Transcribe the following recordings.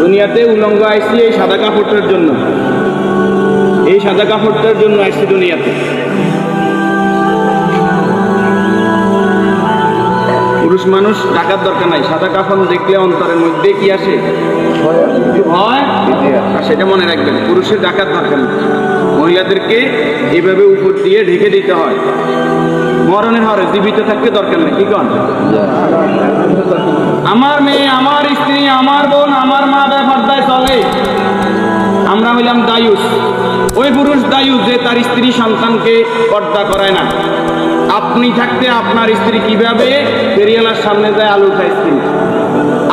দুনিয়াতে উলঙ্গ আইসি এই সাদা কাপড়টার জন্য। এই সাদা কাপড়টার জন্য আইসি দুনিয়াতে। পুরুষ মানুষ টাকার দরকার নাই সাদা কাফন দেখলে অন্তরের মধ্যে কি আসে? হয় আর সেটা মনে রাখবেন পুরুষের ডাকার দরকার নেই। মহিলাদেরকে এভাবে উপর দিয়ে ঢেকে দিতে হয় মরণের হরে জীবিত থাকতে দরকার নেই, কি কন? আমার মেয়ে, আমার স্ত্রী, আমার বোন, আমার মা ব্যাপারটায় চলে। আমরা হইলাম দায়ুস। ওই পুরুষ দায়ুস যে তার স্ত্রী সন্তানকে পর্দা করায় না। আপনি থাকতে আপনার স্ত্রী কীভাবে? ফেরিয়ালার সামনে যায় আলু খাইছেন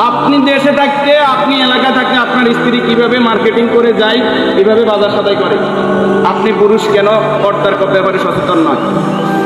আপনি দেশে থাকতে, আপনি এলাকা থাকতে আপনার স্ত্রী কীভাবে মার্কেটিং করে যায়, কীভাবে বাজার সদাই করে? আপনি পুরুষ কেন পর্দার ব্যাপারে সচেতন নয়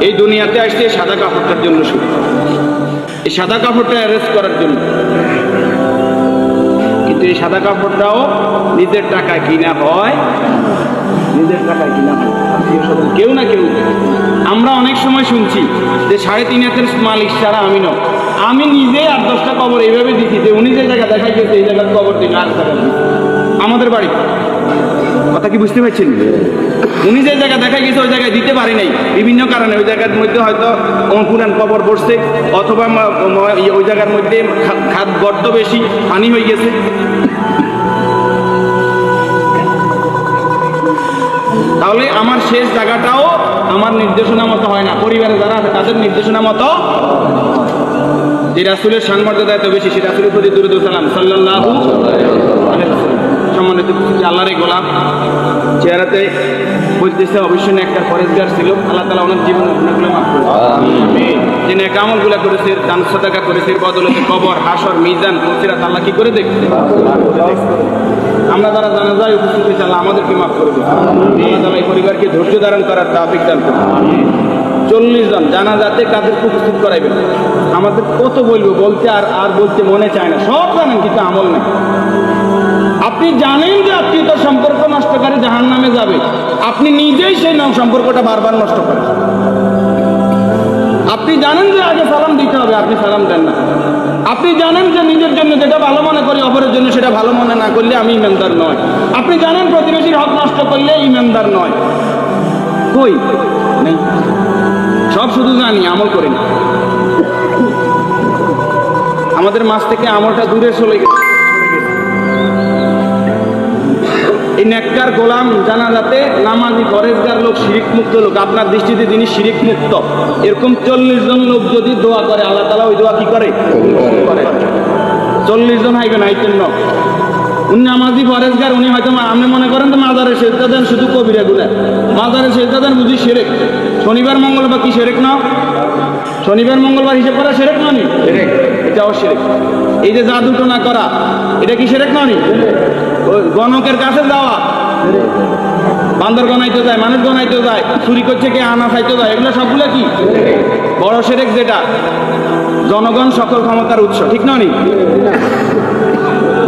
এই দুনিয়াতে আসছে সাদা কাপড়টার জন্য শুধু এই সাদা কাপড়টা অ্যারেস্ট করার জন্য। কিন্তু এই সাদা কাপড়টাও নিজের টাকায় কিনা হয়। নিজের টাকায় কিনা হয়। কেউ না কেউ। আমরা অনেক সময় শুনছি যে সাড়ে তিন হাতের মালিক ছাড়া আমি নয়। আমি নিজে আর দশটা কবর এইভাবে দিচ্ছি যে উনি যে জায়গা দেখাই গেছে এই জায়গার কবর দিন আর আমাদের বাড়ি। কথা কি বুঝতে পারছেন? উনি যে জায়গা দেখা গেছে, ওই জায়গায় দিতে পারি নাই। বিভিন্ন কারণে ওই জায়গার মধ্যে হয়তো পুরান কবর পড়ছে, অথবা ওই জায়গার মধ্যে খাদ গর্ত বেশি, পানি হয়ে গেছে। তাহলে আমার শেষ জায়গাটাও আমার নির্দেশনা মতো হয় না। পরিবারে যারা আছে, তাদের নির্দেশনা মতো যে রাসুলের সানমর্যাদা এত বেশি, সে রাসুলের প্রতি দুরুদ সালাম ওয়াসাল্লাম। সম্মানিত আল্লাহর গোলাপ। চেহারাতে বলতেছে অবশ্যই একটা পরেজগার ছিল। আল্লাহ তালা ওনার জীবনের গুণাগুলো মাফ করে যে নেক আমলগুলো করেছে দান সদাকা করেছে বদলতে কবর হাসর মিজান মুসিরাত আল্লাহ কি করে দেখছে? আমরা যারা জানা যায় উপস্থিত হয়েছে আল্লাহ আমাদেরকে মাফ করে দেবে আল্লাহ তালা এই পরিবারকে ধৈর্য ধারণ করার তাফিক দান করবে। চল্লিশ জন জানা যাতে কাদেরকে উপস্থিত করাইবেন? আমাদের কত বলব বলতে আর আর বলতে মনে চায় না। সব জানেন কিন্তু আমল নেই। আপনি জানেন যে আত্মীয়তার সম্পর্ক নষ্টকারী জাহান নামে যাবে। আপনি নিজেই সেই নাম সম্পর্কটা বারবার নষ্ট করেন। আপনি জানেন যে আগে সালাম দিতে হবে, আপনি সালাম দেন না। আপনি জানেন যে নিজের জন্য যেটা ভালো মনে করি, অপরের জন্য সেটা ভালো মনে না করলে আমি ইমানদার নয় আপনি জানেন প্রতিবেশীর হক নষ্ট করলে ইমানদার নয় কই? নেই। সব শুধু জানি, আমল করি না। আমাদের মাছ থেকে আমলটা দূরে চলে গেছে। নেককার গোলাম জানা যাতে নামাজি ফরেজগার লোক শিরিক মুক্ত লোক। আপনার দৃষ্টিতে যিনি শিরিক মুক্ত এরকম চল্লিশ জন লোক যদি দোয়া করে আল্লাহ তালা ওই দোয়া কি করে? চল্লিশ জন হাইবেন আইতেন ন। উনি নামাজি ফরেজগার উনি হয়তো আপনি মনে করেন তো মাজারে সেজদা দেন শুধু কবিরা গুলা মাজারে সেজদা দেন বুঝি সেরেক। শনিবার মঙ্গলবার কি সেরেক না? শনিবার মঙ্গলবার হিসেব করা সেরেক ননি এটাও সেরেক। এই যে জাদু না করা এটা কি সেরেক ননি গণকের কাছে যাওয়া। বান্দর গনাইতে যায়, মানুষ গনাইতে যায়, চুরি করছে কে, আনা খাইতে যায়, এগুলো সবগুলো কি? বড় সেরেক যেটা। জনগণ সকল ক্ষমতার উৎস, ঠিক ননি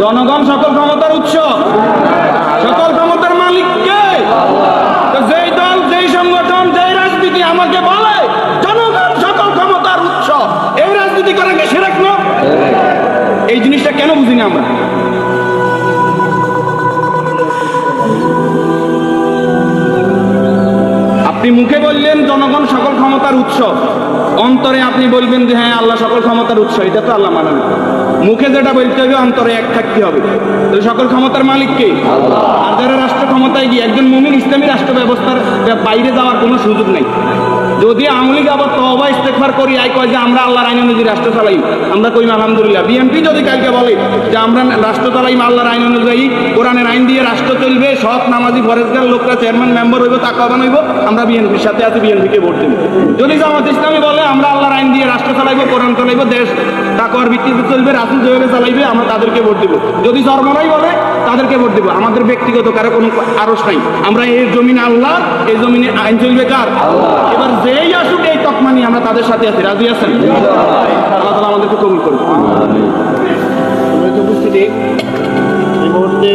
জনগণ সকল ক্ষমতার উৎস। সকল ক্ষমতার মালিক কে? যেই দল, যেই সংগঠন, যেই রাজনীতি আমাকে বলে, জনগণ সকল ক্ষমতার উৎস। এই রাজনীতি করে কে সেরেক না? এই জিনিসটা কেন বুঝিনি আমরা? আপনি মুখে বললেন জনগণ সকল ক্ষমতার উৎস। অন্তরে আপনি বলবেন যে হ্যাঁ আল্লাহ সকল ক্ষমতার উৎস, এটা তো আল্লাহ মানে মুখে যেটা বলতে হবে, অন্তরে এক থাকতে হবে। সকল ক্ষমতার মালিককে আর যারা রাষ্ট্র ক্ষমতায় গিয়ে, একজন মুমিন ইসলামী রাষ্ট্র ব্যবস্থার বাইরে যাওয়ার কোনো সুযোগ নেই। যদি আমলিগ আবার তবা ইস্তেকফার করি আই কয় যে আমরা আল্লাহর আইন অনুযায়ী রাষ্ট্র চালাই। আমরা কই আলহামদুলিল্লাহ। বিএনপি যদি কালকে বলে যে আমরা রাষ্ট্র চালাই আল্লাহর আইন অনুযায়ী কোরআনের আইন দিয়ে রাষ্ট্র চলবে, সৎ নামাজি ফরেজগার লোকরা চেয়ারম্যান, মেম্বার হইব টাকা বানাইব, আমরা বিএনপির সাথে আছি, বিএনপিকে ভোট দেব। যদি জামাত ইসলামী বলে আমরা আল্লাহর আইন দিয়ে রাষ্ট্র চালাইবো, কোরআন চালাইবো, দেশ তাকওয়ার ভিত্তিতে চলবে, রাসুল যেভাবে চালাইবে, আমরা তাদেরকে ভোট দেবো। যদি ধর্মরাই বলে তাদেরকে ভোট দেবো। আমাদের ব্যক্তিগত কারও কোনো আরস নাই। আমরা এই জমিনে আল্লাহ এই জমিনে আইন চলবে কার? এবার যেই আসুক এই তকমা নিয়ে আমরা তাদের সাথে আছি। রাজি আছেন? আল্লাহ। তালা আমাদেরকে কবুল করব উপস্থিতি এই মুহূর্তে